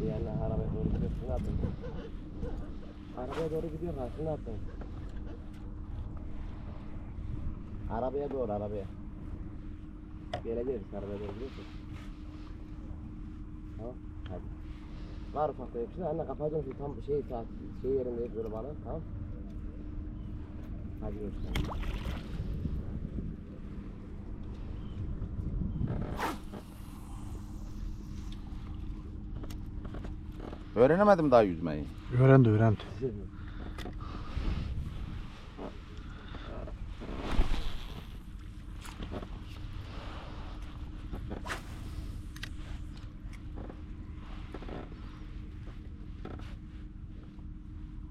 Bir yana arabaya doğru. Ne yaptın? Arabaya doğru gidiyor karşı ne yaptın? Arabaya doğru arabaya. Geleceğiz arabaya doğru gidiyorsun. Tamam hadi. Var ufak tefek bir şey. Anne kapatacağım şu tam şey saat şey yerinde böyle bana tamam. Hadi görüşürüz. Öğrenemedim daha yüzmeyi. Öğrendi öğrendi.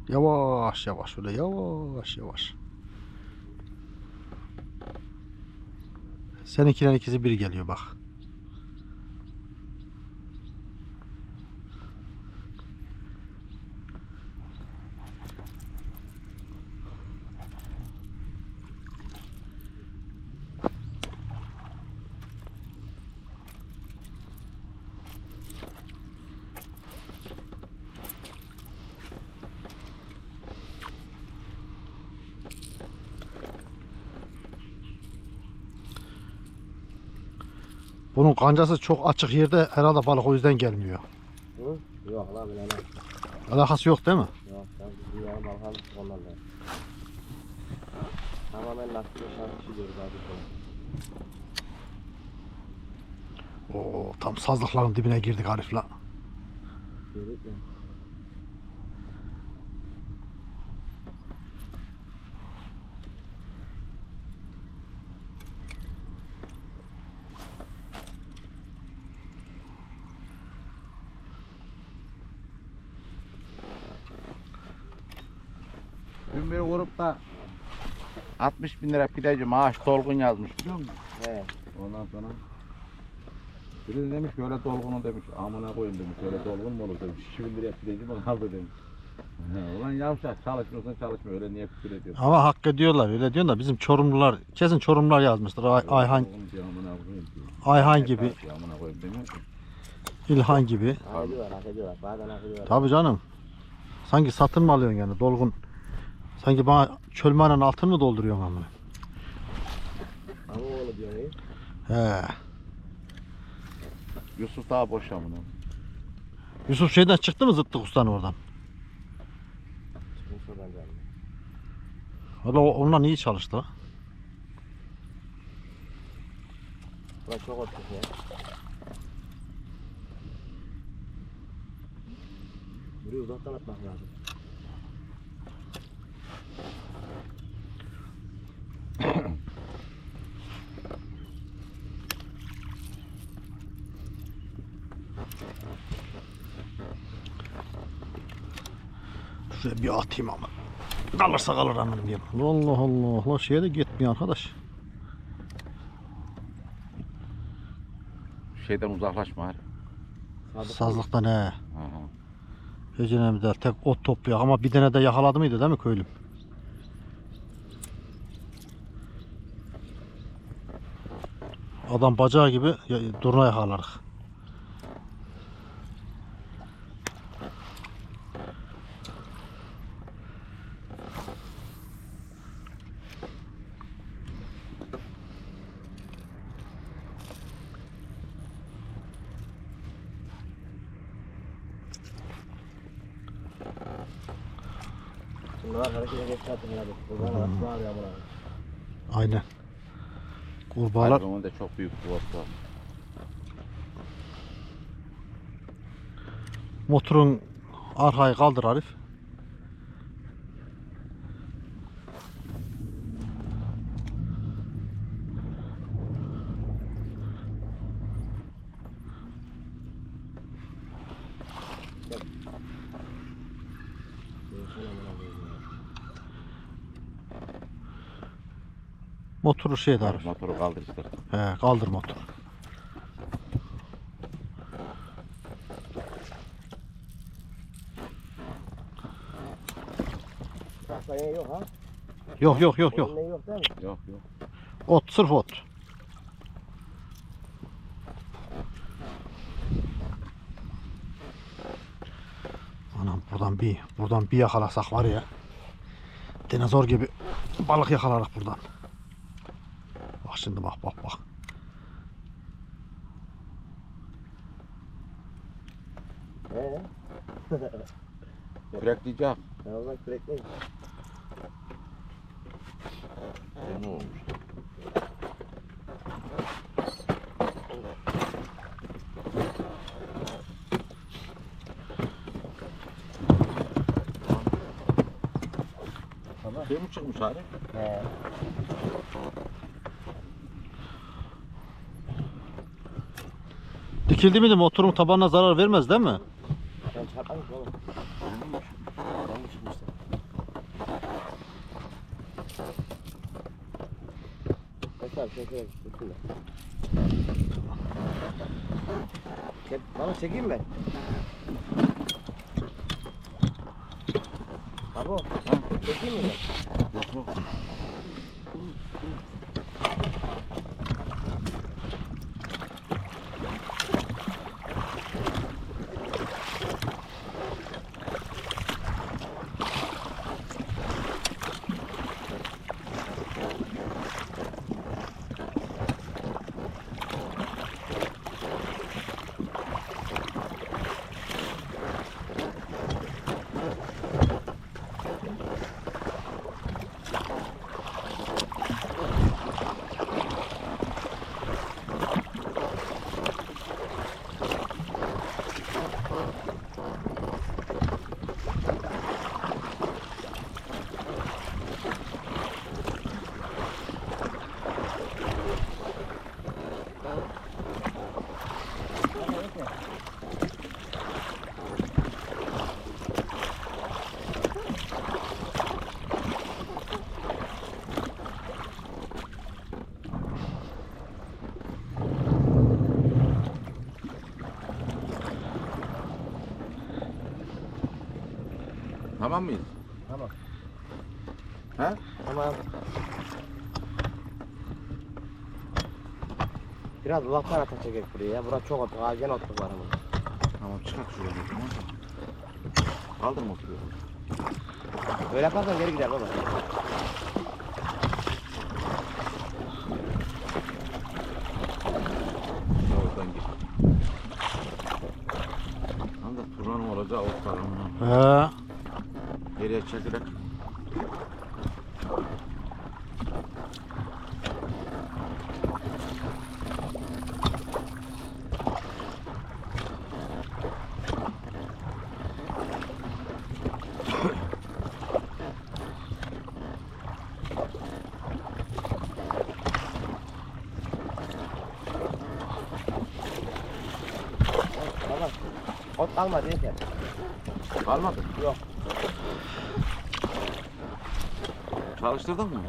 Yavaş yavaş öyle yavaş yavaş. Seninkilerin ikisi bir geliyor bak. Bunun kancası çok açık yerde herhalde balık o yüzden gelmiyor. Hı? Yok lan bile lan. Alakası yok değil mi? Yok sen dünyanın balkanı onlarla. Tamamen lastik şans işiyoruz abi. Oo, tam sazlıkların dibine girdik Arif lan. Mi? Dün bir vurup da 60 bin lira pideci maaş dolgun yazmış biliyor musun? He. Ondan sonra biri de demiş böyle dolgunu demiş amına koyun demiş öyle dolgun mu olur demiş 2 bin liraya pideci mi kaldı demiş. Ulan yavşak çalışmıyorsan çalışma öyle niye küfür ediyorsun? Ama hak ediyorlar öyle diyorsun da bizim Çorumlular kesin Çorumlular yazmıştır. Ay- Ayhan Dolgun diyor, amına koyayım diyor. Ayhan gibi, Amına demiyor ki. İlhan gibi. Hak ediyorlar, hak ediyorlar. Bazen hak ediyorlar. Tabii canım. Sanki satın mı alıyorsun yani dolgun. Sanki bana çölmenin altın mı dolduruyorsun ama. Ama oğlu diyor ne? He. Yusuf daha boş amına. Yusuf şeyden çıktı mı zıttık ustan oradan? Çıkmış oradan canım. Valla o- onunla iyi çalıştı. ha. Çok otluk ya. Burayı uzaktan atmak lazım. Şuraya bir atayım ama. Kalırsa kalır annem diyeyim. Allah Allah. La şeye de gitmiyor arkadaş. Şeyden uzaklaşma hadi. Sadık Sazlıktan he. Hiç önemli değil. Tek ot topluyor ama bir tane de yakaladı mıydı değil mi köylüm? Adam bacağı gibi ya- durna Bunlar harekete geç zaten ya. Buradan var ya buna. Aynen. Kurbağalar Hayvanın da çok büyük kuvvet var. motorun arkayı kaldır Arif. Değişen amına Motoru şey dar. Motoru kaldır işte. He, kaldır motor. Taklaya yok ha? Yok yok yok yok. Yok? Yok yok. Ot sırf ot. Anam buradan bir buradan bir yakalasak var ya. Dinozor gibi balık yakalarız buradan. Şimdi bak bak bak. He. Kürekleyecek. Ben o zaman kürekleyim. Ne olmuş? Tamam. Şey mi çıkmış abi? He. Dikildi miydi motorun tabanına zarar vermez değil mi? Ben çarpmamış oğlum. Ben bana çekeyim mi? Abo, çekeyim mi? Yok yok. Tamam mıyız? Tamam. He? Tamam. Biraz uzaktan atak çekek buraya ya. Burası çok otluk. Ağacan otluk var ama. Tamam çıkart şuraya. bir tamam mı? Kaldır motoru. Böyle yaparsan geri gider baba. Oradan gir. Tam da turanım olacak o tarafına. He. Baba. Ot kalmadı yeter. Kalmadı. Yok. Çalıştırdın mı?